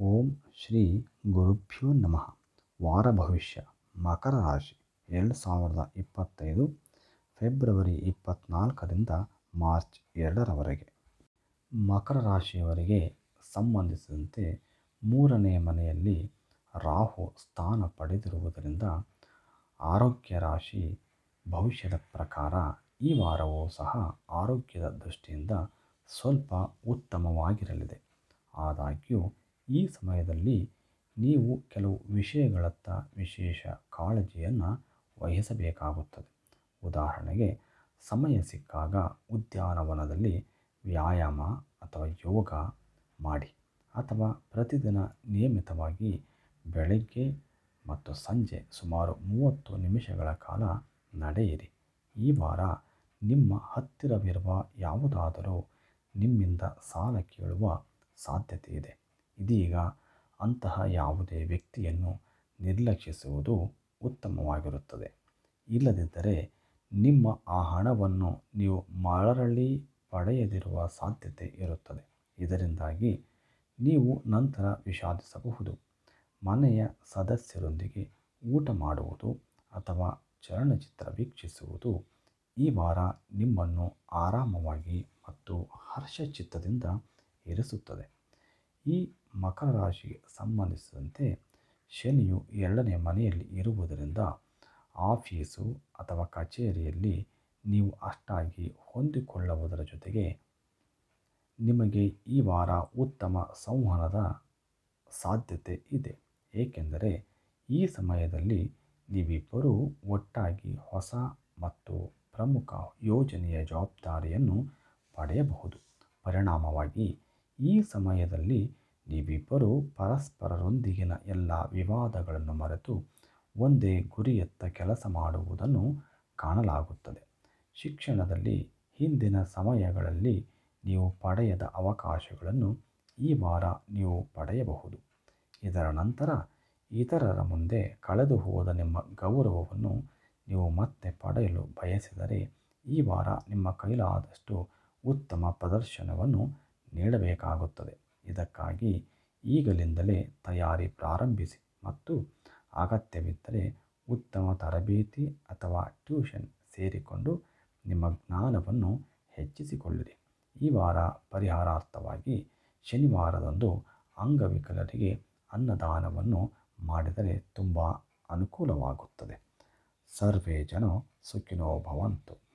ಓಂ ಶ್ರೀ ಗುರುಭ್ಯೋ ನಮಃ. ವಾರ ಭವಿಷ್ಯ. ಮಕರ ರಾಶಿ. ಎರಡು ಸಾವಿರದ ಇಪ್ಪತ್ತೈದು, ಫೆಬ್ರವರಿ ಇಪ್ಪತ್ತ್ನಾಲ್ಕರಿಂದ ಮಾರ್ಚ್ ಎರಡರವರೆಗೆ. ಮಕರ ರಾಶಿಯವರಿಗೆ ಸಂಬಂಧಿಸಿದಂತೆ ಮೂರನೇ ಮನೆಯಲ್ಲಿ ರಾಹು ಸ್ಥಾನ ಪಡೆದಿರುವುದರಿಂದ ಆರೋಗ್ಯ ರಾಶಿ ಭವಿಷ್ಯದ ಪ್ರಕಾರ ಈ ವಾರವೂ ಸಹ ಆರೋಗ್ಯದ ದೃಷ್ಟಿಯಿಂದ ಸ್ವಲ್ಪ ಉತ್ತಮವಾಗಿರಲಿದೆ. ಆದಾಗ್ಯೂ ಈ ಸಮಯದಲ್ಲಿ ನೀವು ಕೆಲವು ವಿಷಯಗಳತ್ತ ವಿಶೇಷ ಕಾಳಜಿಯನ್ನು ವಹಿಸಬೇಕಾಗುತ್ತದೆ. ಉದಾಹರಣೆಗೆ, ಸಮಯ ಸಿಕ್ಕಾಗ ಉದ್ಯಾನವನದಲ್ಲಿ ವ್ಯಾಯಾಮ ಅಥವಾ ಯೋಗ ಮಾಡಿ ಅಥವಾ ಪ್ರತಿದಿನ ನಿಯಮಿತವಾಗಿ ಬೆಳಗ್ಗೆ ಮತ್ತು ಸಂಜೆ ಸುಮಾರು ಮೂವತ್ತು ನಿಮಿಷಗಳ ಕಾಲ ನಡೆಯಿರಿ. ಈ ವಾರ ನಿಮ್ಮ ಹತ್ತಿರವಿರುವ ಯಾವುದಾದರೂ ನಿಮ್ಮಿಂದ ಸಾಲ ಕೇಳುವ ಸಾಧ್ಯತೆ ಇದೆ. ಇದೀಗ ಅಂತಹ ಯಾವುದೇ ವ್ಯಕ್ತಿಯನ್ನು ನಿರ್ಲಕ್ಷಿಸುವುದು ಉತ್ತಮವಾಗಿರುತ್ತದೆ. ಇಲ್ಲದಿದ್ದರೆ ನಿಮ್ಮ ಆ ಹಣವನ್ನು ನೀವು ಮರಳಿ ಪಡೆಯದಿರುವ ಸಾಧ್ಯತೆ ಇರುತ್ತದೆ. ಇದರಿಂದಾಗಿ ನೀವು ನಂತರ ವಿಷಾದಿಸಬಹುದು. ಮನೆಯ ಸದಸ್ಯರೊಂದಿಗೆ ಊಟ ಮಾಡುವುದು ಅಥವಾ ಚಲನಚಿತ್ರ ವೀಕ್ಷಿಸುವುದು ಈ ವಾರ ನಿಮ್ಮನ್ನು ಆರಾಮವಾಗಿ ಮತ್ತು ಹರ್ಷಚಿತ್ತದಿಂದ ಇರಿಸುತ್ತದೆ. ಈ ಮಕರ ರಾಶಿಗೆ ಸಂಬಂಧಿಸಿದಂತೆ ಶನಿಯು ಎರಡನೇ ಮನೆಯಲ್ಲಿ ಇರುವುದರಿಂದ ಆಫೀಸು ಅಥವಾ ಕಚೇರಿಯಲ್ಲಿ ನೀವು ಅಷ್ಟಾಗಿ ಹೊಂದಿಕೊಳ್ಳುವುದರ ಜೊತೆಗೆ ನಿಮಗೆ ಈ ವಾರ ಉತ್ತಮ ಸಂವಹನದ ಸಾಧ್ಯತೆ ಇದೆ. ಏಕೆಂದರೆ ಈ ಸಮಯದಲ್ಲಿ ನೀವಿಬ್ಬರೂ ಒಟ್ಟಾಗಿ ಹೊಸ ಮತ್ತು ಪ್ರಮುಖ ಯೋಜನೆಯ ಜವಾಬ್ದಾರಿಯನ್ನು ಪಡೆಯಬಹುದು. ಪರಿಣಾಮವಾಗಿ ಈ ಸಮಯದಲ್ಲಿ ನೀವಿಬ್ಬರೂ ಪರಸ್ಪರರೊಂದಿಗಿನ ಎಲ್ಲ ವಿವಾದಗಳನ್ನು ಮರೆತು ಒಂದೇ ಗುರಿಯತ್ತ ಕೆಲಸ ಮಾಡುವುದನ್ನು ಕಾಣಲಾಗುತ್ತದೆ. ಶಿಕ್ಷಣದಲ್ಲಿ ಹಿಂದಿನ ಸಮಯಗಳಲ್ಲಿ ನೀವು ಪಡೆಯದ ಅವಕಾಶಗಳನ್ನು ಈ ವಾರ ನೀವು ಪಡೆಯಬಹುದು. ಇದರ ನಂತರ ಇತರರ ಮುಂದೆ ಕಳೆದು ಹೋದ ನಿಮ್ಮ ಗೌರವವನ್ನು ನೀವು ಮತ್ತೆ ಪಡೆಯಲು ಬಯಸಿದರೆ ಈ ವಾರ ನಿಮ್ಮ ಕೈಲಾದಷ್ಟು ಉತ್ತಮ ಪ್ರದರ್ಶನವನ್ನು ನೀಡಬೇಕಾಗುತ್ತದೆ. ಇದಕ್ಕಾಗಿ ಈಗಲಿಂದಲೇ ತಯಾರಿ ಪ್ರಾರಂಭಿಸಿ ಮತ್ತು ಅಗತ್ಯವಿದ್ದರೆ ಉತ್ತಮ ತರಬೇತಿ ಅಥವಾ ಟ್ಯೂಷನ್ ಸೇರಿಕೊಂಡು ನಿಮ್ಮ ಜ್ಞಾನವನ್ನು ಹೆಚ್ಚಿಸಿಕೊಳ್ಳಿರಿ. ಈ ವಾರ ಪರಿಹಾರಾರ್ಥವಾಗಿ ಶನಿವಾರದಂದು ಅಂಗವಿಕಲರಿಗೆ ಅನ್ನದಾನವನ್ನು ಮಾಡಿದರೆ ತುಂಬ ಅನುಕೂಲವಾಗುತ್ತದೆ. ಸರ್ವೇ ಜನ ಸುಖಿನೋ ಭವಂತು.